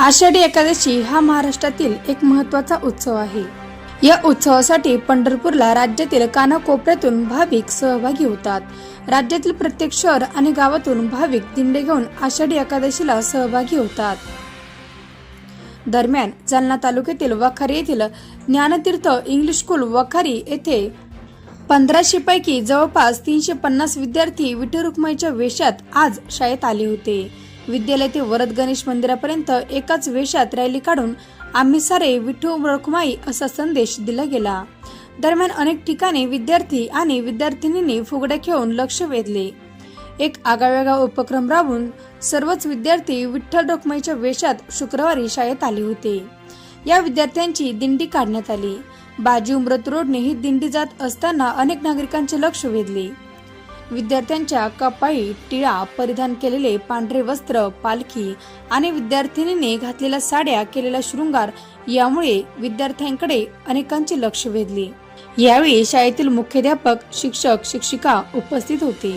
आषाढी एकादशी हा महाराष्ट्रातील एक महत्त्वाचा उत्सव आहे. या उत्सवासाठी पंढरपूरला राज्यातील कानाकोपऱ्यातून भाविक सहभागी होतात. राज्यातील प्रत्येक शहर आणि गावातून भाविक दिंडे घेऊन आषाढी एकादशीला सहभागी होतात. दरम्यान जालना तालुक्यातील वखारी येथील ज्ञानतीर्थ इंग्लिश स्कूल वखारी येथे पंधराशे पैकी जवळपास तीनशे पन्नास विद्यार्थी विठ्ठल रुक्माईच्या वेशात आज शाळेत आले होते. विद्यालय ते वरद गणेश मंदिरापर्यंत एकाच वेशात रॅली काढून आम्ही सारे विठ्ठल रुक्माई असा संदेश दिला गेला. दरम्यान अनेक ठिकाणी विद्यार्थी आणि विद्यार्थिनींनी फुगड्या खेळून लक्ष वेधले. एक आगावेगळा उपक्रम राबवून सर्वच विद्यार्थी विठ्ठल रुक्माईच्या वेशात शुक्रवारी शाळेत आले होते. या विद्यार्थ्यांची दिंडी काढण्यात आली. बाजी उमरत रोडने ही दिंडी जात असताना अनेक नागरिकांचे लक्ष वेधले. विद्यार्थ्यांच्या कपाई टिळा परिधान केलेले पांढरे वस्त्र पालखी आणि विद्यार्थिनीने घातलेल्या साड्या केलेला शृंगार यामुळे विद्यार्थ्यांकडे अनेकांचे लक्ष वेधले. यावेळी शाळेतील मुख्याध्यापक शिक्षक शिक्षिका उपस्थित होते.